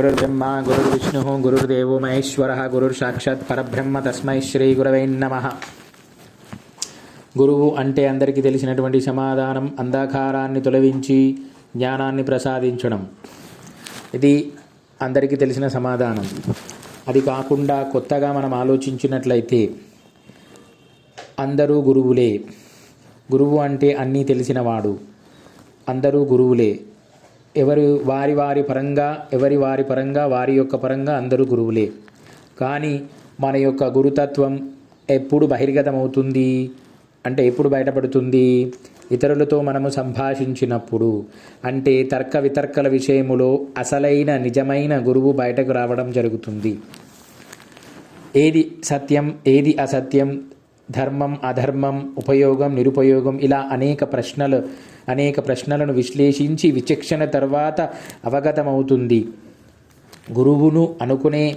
గురుర్బ్రహ్మ గురుర్విష్ణు గురుర్దేవో మహేశ్వర గురుర్సాక్షాత్ పరబ్రహ్మ తస్మై శ్రీ గురవై నమ. గురువు అంటే అందరికీ తెలిసినటువంటి సమాధానం అంధకారాన్ని తొలగించి జ్ఞానాన్ని ప్రసాదించడం. ఇది అందరికీ తెలిసిన సమాధానం. అది కాకుండా కొత్తగా మనం ఆలోచించినట్లయితే అందరూ గురువులే. గురువు అంటే అన్నీ తెలిసినవాడు. అందరూ గురువులే. ఎవరు వారి వారి పరంగా ఎవరి వారి పరంగా వారి యొక్క పరంగా అందరూ గురువులే. కానీ మన యొక్క గురుతత్వం ఎప్పుడు బహిర్గతమవుతుంది? అంటే ఎప్పుడు బయటపడుతుంది? ఇతరులతో మనము సంభాషించినప్పుడు. అంటే తర్క వితర్కల విషయములో అసలైన నిజమైన గురువు బయటకు రావడం జరుగుతుంది. ఏది సత్యం ఏది అసత్యం? ధర్మం అధర్మం ఉపయోగం నిరుపయోగం ఇలా అనేక ప్రశ్నలు అనేక ప్రశ్నలను విశ్లేషించి విచక్షణ తర్వాత అవగతమవుతుంది. గురువును అనుకునే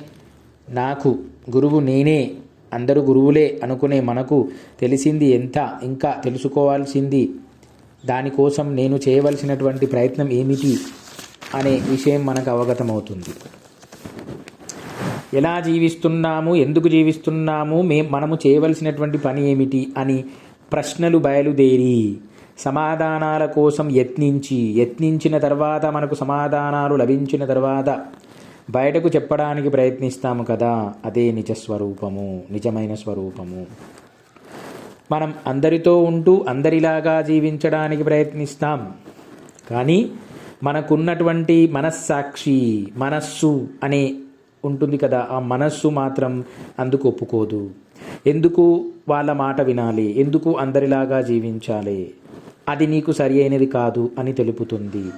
నాకు గురువు నేనే అందరూ గురువులే అనుకునే మనకు తెలిసింది ఎంత? ఇంకా తెలుసుకోవాల్సింది దానికోసం నేను చేయవలసినటువంటి ప్రయత్నం ఏమిటి? అనే విషయం మనకు అవగతమవుతుంది. ఎలా జీవిస్తున్నాము? ఎందుకు జీవిస్తున్నాము? మే మనము చేయవలసినటువంటి పని ఏమిటి? అని ప్రశ్నలు బయలుదేరి సమాధానాల కోసం యత్నించి యత్నించిన తర్వాత మనకు సమాధానాలు లభించిన తర్వాత బయటకు చెప్పడానికి ప్రయత్నిస్తాము కదా అదే నిజ స్వరూపము నిజమైన స్వరూపము. మనం అందరితో ఉంటూ అందరిలాగా జీవించడానికి ప్రయత్నిస్తాం. కానీ మనకున్నటువంటి మనస్సాక్షి మనస్సు అనే ఉంటుంది కదా ఆ మనస్సు మాత్రం అందుకు ఒప్పుకోదు. ఎందుకు వాళ్ళ మాట వినాలి? ఎందుకు అందరిలాగా జీవించాలి? అది నీకు సరి అయినది కాదు అని తెలుపుతుంది.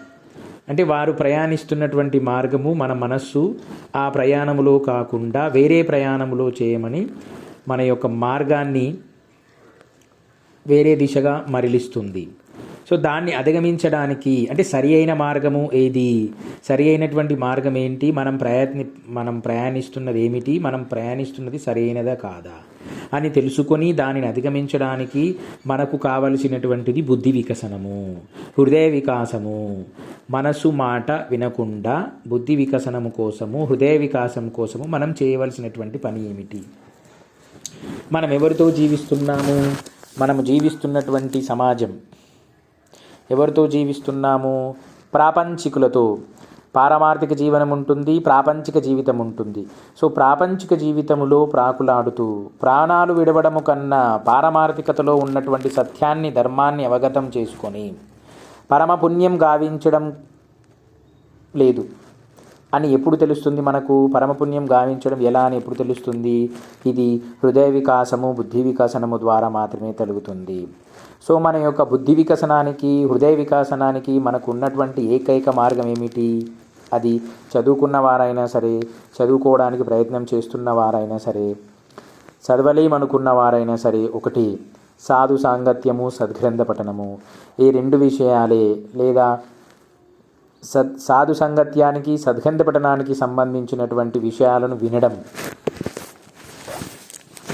అంటే వారు ప్రయాణిస్తున్నటువంటి మార్గము మన మనస్సు ఆ ప్రయాణములో కాకుండా వేరే ప్రయాణములో చేయమని మన యొక్క మార్గాన్ని వేరే దిశగా మరలిస్తుంది. సో దాన్ని అధిగమించడానికి అంటే సరి అయిన మార్గము ఏది? సరి అయినటువంటి మార్గం ఏంటి? మనం ప్రయత్ని మనం ప్రయాణిస్తున్నది ఏమిటి? మనం ప్రయాణిస్తున్నది సరైనదా కాదా? అని తెలుసుకొని దానిని అధిగమించడానికి మనకు కావలసినటువంటిది బుద్ధి వికసనము హృదయ వికాసము. మనసు మాట వినకుండా బుద్ధి వికసనము కోసము హృదయ వికాసం కోసము మనం చేయవలసినటువంటి పని ఏమిటి? మనం ఎవరితో జీవిస్తున్నాము? మనము జీవిస్తున్నటువంటి సమాజం ఎవరితో జీవిస్తున్నాము? ప్రాపంచికులతో. పారమార్థిక జీవనం ఉంటుంది ప్రాపంచిక జీవితం ఉంటుంది. సో ప్రాపంచిక జీవితములో ప్రాకులాడుతూ ప్రాణాలు విడవడము కన్నా పారమార్థికతలో ఉన్నటువంటి సత్యాన్ని ధర్మాన్ని అవగతం చేసుకొని పరమ పుణ్యం గావించడం లేదు అని ఎప్పుడు తెలుస్తుంది మనకు? పరమపుణ్యం గావించడం ఎలా అని ఎప్పుడు తెలుస్తుంది? ఇది హృదయ వికాసము బుద్ధి వికాసనము ద్వారా మాత్రమే కలుగుతుంది సో మన యొక్క బుద్ధి వికసనానికి హృదయ వికాసనానికి మనకు ఉన్నటువంటి ఏకైక మార్గం ఏమిటి? అది చదువుకున్న వారైనా సరే చదువుకోవడానికి ప్రయత్నం చేస్తున్న వారైనా సరే చదవలేమనుకున్న వారైనా సరే ఒకటి సాధు సాంగత్యము సద్గ్రంథ పఠనము. ఈ రెండు విషయాలే లేదా సద్ సాధు సంగత్యానికి సద్గంధ పఠనానికి సంబంధించినటువంటి విషయాలను వినడం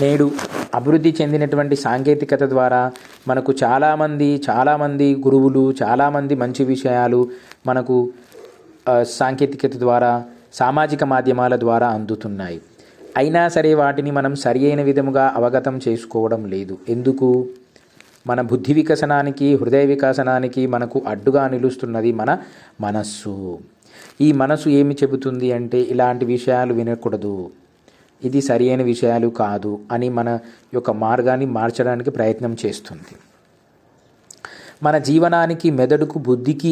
నేడు అభివృద్ధి చెందినటువంటి సాంకేతికత ద్వారా మనకు చాలామంది చాలామంది గురువులు చాలామంది మంచి విషయాలు మనకు సాంకేతికత ద్వారా సామాజిక మాధ్యమాల ద్వారా అందుతున్నాయి. అయినా సరే వాటిని మనం సరి అయిన విధముగా అవగతం చేసుకోవడం లేదు. ఎందుకు? మన బుద్ధి వికసనానికి హృదయ వికాసనానికి మనకు అడ్డుగా నిలుస్తున్నది మన మనస్సు. ఈ మనసు ఏమి చెబుతుంది అంటే ఇలాంటి విషయాలు వినకూడదు. ఇది సరియైన విషయాలు కాదు అని మన యొక్క మార్గాన్ని మార్చడానికి ప్రయత్నం చేస్తుంది. మన జీవనానికి మెదడుకు బుద్ధికి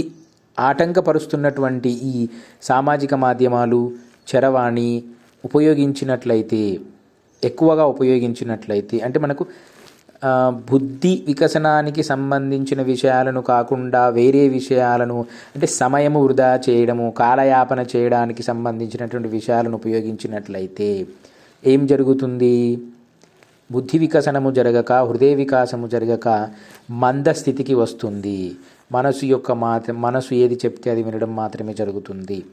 ఆటంకపరుస్తున్నటువంటి ఈ సామాజిక మాధ్యమాలు చరవాణి ఉపయోగించినట్లయితే ఎక్కువగా ఉపయోగించినట్లయితే అంటే మనకు బుద్ధి వికసనానికి సంబంధించిన విషయాలను కాకుండా వేరే విషయాలను అంటే సమయము వృధా చేయడము కాలయాపన చేయడానికి సంబంధించినటువంటి విషయాలను ఉపయోగించినట్లయితే ఏం జరుగుతుంది? బుద్ధి వికసనము జరగక హృదయ వికాసము జరగక మంద స్థితికి వస్తుంది. మనసు యొక్క మాత్ర మనసు ఏది చెప్తే అది వినడం మాత్రమే జరుగుతుంది.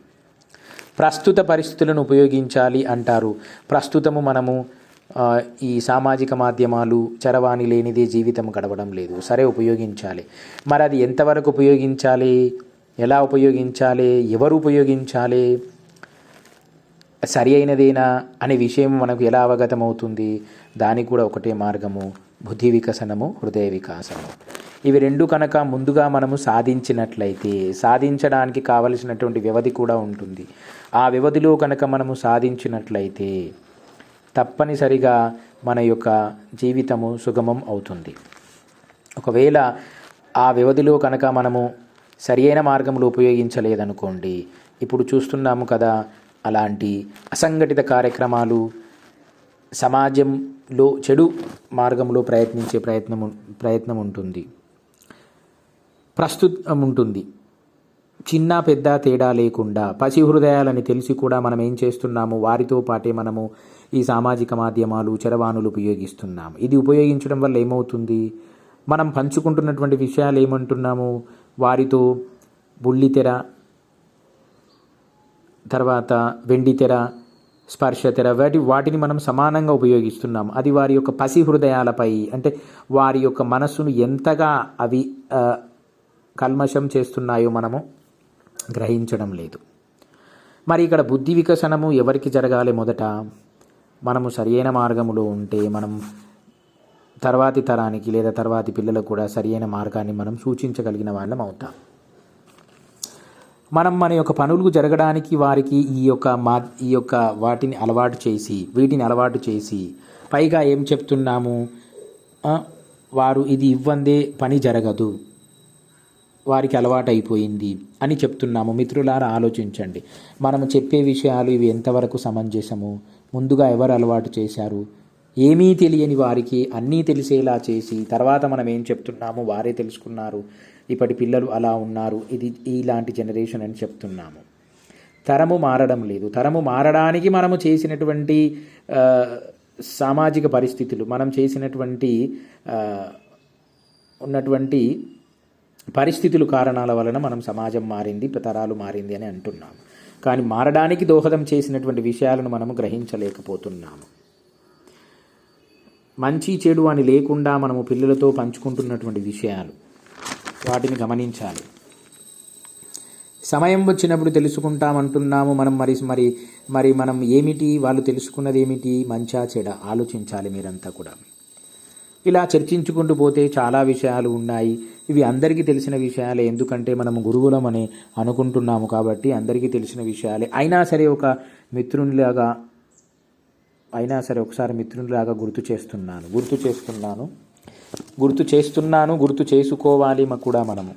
ప్రస్తుత పరిస్థితులను ఉపయోగించాలి అంటారు. ప్రస్తుతము మనము ఈ సామాజిక మాధ్యమాలు చరవాణి లేనిదే జీవితం గడవడం లేదు. సరే ఉపయోగించాలి. మరి అది ఎంతవరకు ఉపయోగించాలి? ఎలా ఉపయోగించాలి? ఎవరు ఉపయోగించాలి? సరి అయినదేనా అనే విషయం మనకు ఎలా అవగతమవుతుంది? దానికి కూడా ఒకటే మార్గము బుద్ధి వికసనము హృదయ వికాసము. ఇవి రెండు కనుక ముందుగా మనము సాధించినట్లయితే సాధించడానికి కావలసినటువంటి వ్యవధి కూడా ఉంటుంది. ఆ వ్యవధిలో కనుక మనము సాధించినట్లయితే తప్పనిసరిగా మన యొక్క జీవితము సుగమం అవుతుంది. ఒకవేళ ఆ వ్యవధిలో కనుక మనము సరి అయిన మార్గంలో ఉపయోగించలేదనుకోండి ఇప్పుడు చూస్తున్నాము కదా అలాంటి అసంఘటిత కార్యక్రమాలు సమాజంలో చెడు మార్గంలో ప్రయత్నించే ప్రయత్నం ప్రయత్నం ఉంటుంది ప్రస్తుతం ఉంటుంది చిన్న పెద్ద తేడా లేకుండా పసి హృదయాలని తెలిసి కూడా మనం ఏం చేస్తున్నాము? వారితో పాటే మనము ఈ సామాజిక మాధ్యమాలు చరవాణులు ఉపయోగిస్తున్నాము. ఇది ఉపయోగించడం వల్ల ఏమవుతుంది? మనం పంచుకుంటున్నటువంటి విషయాలు ఏమంటున్నాము వారితో బుల్లితెర తర్వాత వెండి తెర స్పర్శ తెర వాటి వాటిని మనం సమానంగా ఉపయోగిస్తున్నాం అది వారి యొక్క పసి హృదయాలపై అంటే వారి యొక్క మనస్సును ఎంతగా అవి కల్మషం చేస్తున్నాయో మనము గ్రహించడం లేదు. మరి ఇక్కడ బుద్ధి వికసనము ఎవరికి జరగాలి మొదట? మనము సరియైన మార్గములో ఉంటే మనం తర్వాతి తరానికి లేదా తర్వాతి పిల్లలకు కూడా సరియైన మార్గాన్ని మనం సూచించగలిగిన వాళ్ళం అవుతాం. మనం మన యొక్క పనులు జరగడానికి వారికి ఈ యొక్క మా ఈ యొక్క వాటిని అలవాటు చేసి వీటిని అలవాటు చేసి పైగా ఏం చెప్తున్నాము? వారు ఇది ఇవ్వందే పని జరగదు. వారికి అలవాటు అయిపోయింది అని చెప్తున్నాము. మిత్రులారా ఆలోచించండి. మనము చెప్పే విషయాలు ఇవి ఎంతవరకు సమంజసము? ముందుగా ఎవరు అలవాటు చేశారు? ఏమీ తెలియని వారికి అన్నీ తెలిసేలా చేసి తర్వాత మనం ఏం చెప్తున్నామో? వారే తెలుసుకున్నారు. ఇప్పటి పిల్లలు అలా ఉన్నారు. ఇది ఇలాంటి జనరేషన్ అని చెప్తున్నాము. తరము మారడం లేదు. తరము మారడానికి మనము చేసినటువంటి సామాజిక పరిస్థితులు మనం చేసినటువంటి ఉన్నటువంటి పరిస్థితులు కారణాల వలన మనం సమాజం మారింది తరాలు మారింది అని అంటున్నాం. కానీ మారడానికి దోహదం చేసినటువంటి విషయాలను మనము గ్రహించలేకపోతున్నాము. మంచి చెడు అని లేకుండా మనము పిల్లలతో పంచుకుంటున్నటువంటి విషయాలు. వాటిని గమనించాలి. సమయం వచ్చినప్పుడు తెలుసుకుంటామంటున్నాము. మనం మరి మరి మరి మనం ఏమిటి? వాళ్ళు తెలుసుకున్నది ఏమిటి? మంచా చెడ ఆలోచించాలి మీరంతా కూడా. ఇలా చర్చించుకుంటూ పోతే చాలా విషయాలు ఉన్నాయి. ఇవి అందరికీ తెలిసిన విషయాలే. ఎందుకంటే మనం గురువులం అని అనుకుంటున్నాము కాబట్టి అందరికీ తెలిసిన విషయాలే. అయినా సరే ఒక మిత్రునిలాగా అయినా సరే ఒకసారి మిత్రునిలాగా గుర్తు చేస్తున్నాను. గుర్తు చేస్తున్నాను. గుర్తు చేస్తున్నాను గుర్తు చేసుకోవాలి కూడా మనము.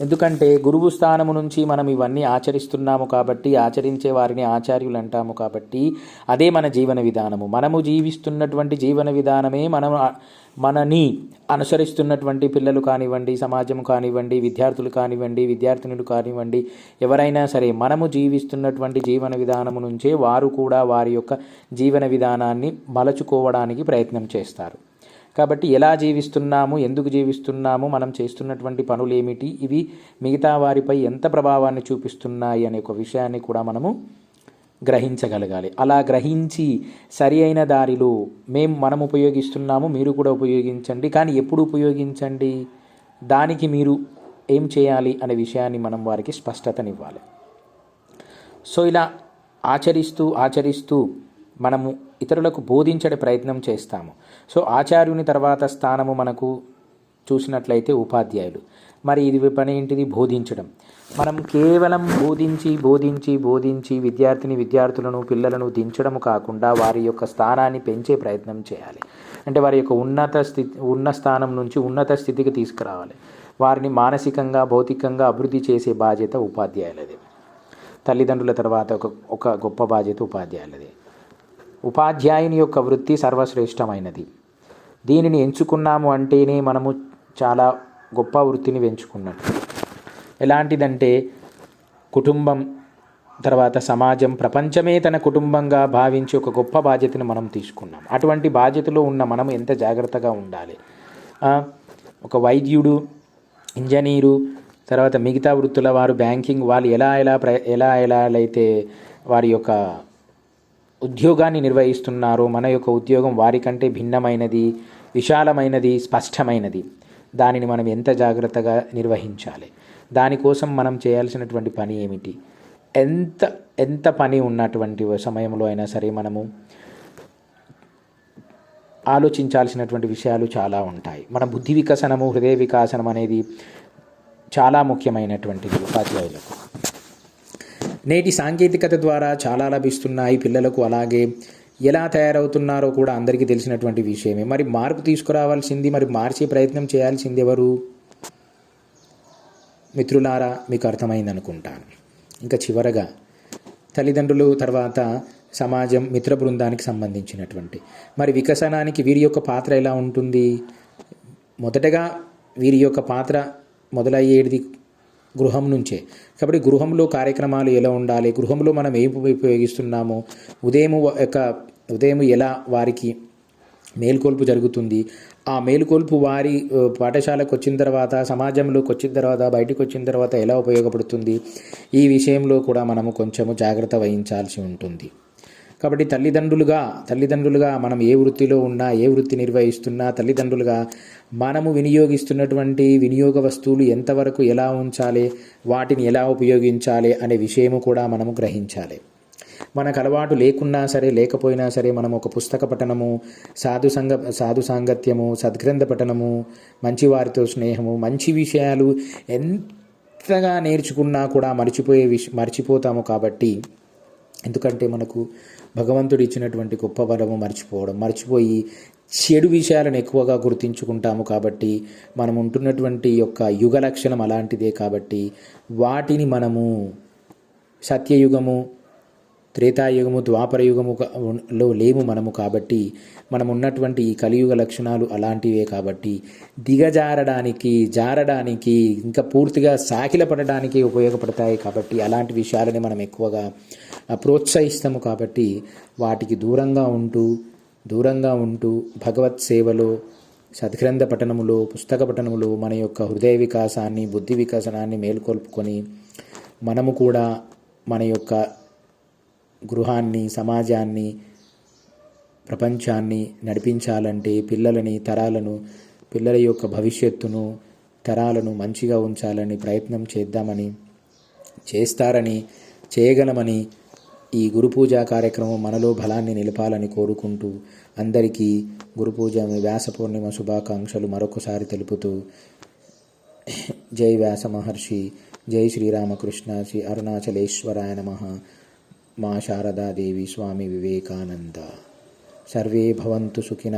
ఎందుకంటే గురువు స్థానము నుంచి మనం ఇవన్నీ ఆచరిస్తున్నాము కాబట్టి ఆచరించే వారిని ఆచార్యులు అంటాము కాబట్టి అదే మన జీవన విధానము. మనము జీవిస్తున్నటువంటి జీవన విధానమే మనం మనని అనుసరిస్తున్నటువంటి పిల్లలు కానివ్వండి సమాజం కానివ్వండి విద్యార్థులు కానివ్వండి విద్యార్థినులు కానివ్వండి ఎవరైనా సరే మనము జీవిస్తున్నటువంటి జీవన విధానము నుంచే వారు కూడా వారి యొక్క జీవన విధానాన్ని మలచుకోవడానికి ప్రయత్నం చేస్తారు. కాబట్టి ఎలా జీవిస్తున్నాము ఎందుకు జీవిస్తున్నాము మనం చేస్తున్నటువంటి పనులు ఏమిటి ఇవి మిగతా వారిపై ఎంత ప్రభావాన్ని చూపిస్తున్నాయి అనే ఒక విషయాన్ని కూడా మనము గ్రహించగలగాలి. అలా గ్రహించి సరి అయిన దారిలో మేము మనం ఉపయోగిస్తున్నాము మీరు కూడా ఉపయోగించండి కానీ ఎప్పుడు ఉపయోగించండి దానికి మీరు ఏం చేయాలి అనే విషయాన్ని మనం వారికి స్పష్టతనివ్వాలి. సో ఇలా ఆచరిస్తూ ఆచరిస్తూ మనము ఇతరులకు బోధించడే ప్రయత్నం చేస్తాము. సో ఆచార్యుని తర్వాత స్థానము మనకు చూసినట్లయితే ఉపాధ్యాయులు. మరి ఇది పని ఏంటిది? బోధించడం. మనం కేవలం బోధించి బోధించి బోధించి విద్యార్థిని విద్యార్థులను పిల్లలను దించడం కాకుండా వారి యొక్క స్థానాన్ని పెంచే ప్రయత్నం చేయాలి. అంటే వారి యొక్క ఉన్నత స్థితి ఉన్న స్థానం నుంచి ఉన్నత స్థితికి తీసుకురావాలి. వారిని మానసికంగా భౌతికంగా అభివృద్ధి చేసే బాధ్యత ఉపాధ్యాయులది. తల్లిదండ్రుల తర్వాత ఒక ఒక గొప్ప బాధ్యత ఉపాధ్యాయులది. ఉపాధ్యాయుని యొక్క వృత్తి సర్వశ్రేష్టమైనది. దీనిని ఎంచుకున్నాము అంటేనే మనము చాలా గొప్ప వృత్తిని ఎంచుకున్నట్టు ఎలాంటిదంటే కుటుంబం తర్వాత సమాజం ప్రపంచమే తన కుటుంబంగా భావించి ఒక గొప్ప బాధ్యతను మనం తీసుకున్నాం. అటువంటి బాధ్యతలో ఉన్న మనం ఎంత జాగ్రత్తగా ఉండాలి? ఒక వైద్యుడు ఇంజనీరు తర్వాత మిగతా వృత్తుల వారు బ్యాంకింగ్ వాళ్ళు ఎలా ఎలా ప్ర ఎలా ఎలా అయితే వారి యొక్క ఉద్యోగాన్ని నిర్వహిస్తున్నారో మన యొక్క ఉద్యోగం వారికంటే భిన్నమైనది విశాలమైనది స్పష్టమైనది. దానిని మనం ఎంత జాగ్రత్తగా నిర్వహించాలి? దానికోసం మనం చేయాల్సినటువంటి పని ఏమిటి? ఎంత ఎంత పని ఉన్నటువంటి సమయంలో అయినా సరే మనము ఆలోచించాల్సినటువంటి విషయాలు చాలా ఉంటాయి. మన బుద్ధి వికసనము హృదయ వికాసనం అనేది చాలా ముఖ్యమైనటువంటిది ఉపాధ్యాయులకు. నేటి సాంకేతికత ద్వారా చాలా లభిస్తున్నాయి పిల్లలకు అలాగే ఎలా తయారవుతున్నారో కూడా అందరికీ తెలిసినటువంటి విషయమే. మరి మార్పు తీసుకురావాల్సింది మరి మార్చే ప్రయత్నం చేయాల్సింది ఎవరు? మిత్రులారా మీకు అర్థమైంది అనుకుంటాను. ఇంకా చివరగా తల్లిదండ్రులు తర్వాత సమాజం మిత్ర బృందానికి సంబంధించినటువంటి. మరి వికసనానికి వీరి యొక్క పాత్ర ఎలా ఉంటుంది? మొదటగా వీరి యొక్క పాత్ర మొదలయ్యేది గృహం నుంచే. కాబట్టి గృహంలో కార్యక్రమాలు ఎలా ఉండాలి? గృహంలో మనం ఏం ఉపయోగిస్తున్నాము? ఉదయం యొక్క ఉదయం ఎలా వారికి మేల్కొల్పు జరుగుతుంది? ఆ మేలుకొల్పు వారి పాఠశాలకు వచ్చిన తర్వాత సమాజంలోకి వచ్చిన తర్వాత బయటకు వచ్చిన తర్వాత ఎలా ఉపయోగపడుతుంది? ఈ విషయంలో కూడా మనము కొంచెము జాగ్రత్త వహించాల్సి ఉంటుంది. కాబట్టి తల్లిదండ్రులుగా తల్లిదండ్రులుగా మనం ఏ వృత్తిలో ఉన్నా ఏ వృత్తి నిర్వహిస్తున్నా తల్లిదండ్రులుగా మనము వినియోగిస్తున్నటువంటి వినియోగ వస్తువులు ఎంతవరకు ఎలా ఉంచాలి వాటిని ఎలా ఉపయోగించాలి అనే విషయము కూడా మనము గ్రహించాలి. మనకు అలవాటు లేకున్నా సరే లేకపోయినా సరే మనం ఒక పుస్తక పఠనము సాధు సంగ సాధు సాంగత్యము సద్గ్రంథ పఠనము మంచి వారితో స్నేహము మంచి విషయాలు ఎంతగా నేర్చుకున్నా కూడా మర్చిపోయే విష మర్చిపోతాము కాబట్టి ఎందుకంటే మనకు భగవంతుడు ఇచ్చినటువంటి గొప్ప వరము మర్చిపోవడం మర్చిపోయి చెడు విషయాలను ఎక్కువగా గుర్తించుకుంటాము కాబట్టి మనం ఉంటున్నటువంటి యొక్క యుగ లక్షణం అలాంటిదే కాబట్టి వాటిని మనము సత్యయుగము త్రేతాయుగము ద్వాపరయుగము లో లేము మనము కాబట్టి మనం ఉన్నటువంటి ఈ కలియుగ లక్షణాలు అలాంటివే కాబట్టి దిగజారడానికి జారడానికి ఇంకా పూర్తిగా సాకిల పడడానికి ఉపయోగపడతాయి కాబట్టి అలాంటి విషయాలని మనం ఎక్కువగా ప్రోత్సహిస్తాము కాబట్టి వాటికి దూరంగా ఉంటూ దూరంగా ఉంటూ భగవత్ సేవలో సద్గ్రంథ పఠనములో పుస్తక పఠనములో మన యొక్క హృదయ వికాసాన్ని బుద్ధి వికాసనాన్ని మేల్కొల్పుకొని మనము కూడా మన యొక్క గృహాన్ని సమాజాన్ని ప్రపంచాన్ని నడిపించాలంటే పిల్లలని తరాలను పిల్లల యొక్క భవిష్యత్తును తరాలను మంచిగా ఉంచాలని ప్రయత్నం చేద్దామని చేస్తారని చేయగలమని ఈ గురు పూజా కార్యక్రమం మనలో బలాన్ని నిలపాలని కోరుకుంటూ అందరికీ గురు పూజ వ్యాస పూర్ణిమ శుభాకాంక్షలు మరొకసారి తెలుపుతూ జై వ్యాస మహర్షి జై శ్రీరామకృష్ణ శ్రీ అరుణాచలేశ్వరాయ నమ. మా శారదాదేవి స్వామి వివేకానంద. సర్వే భవంతు సుఖిన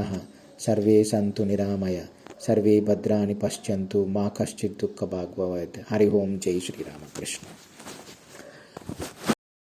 సర్వే సంతు నిరామయ సర్వే భద్రాని పశ్యంతు మా కశ్చిత్ దుఃఖ భాగవత్ హరి ఓం జై శ్రీరామకృష్ణ.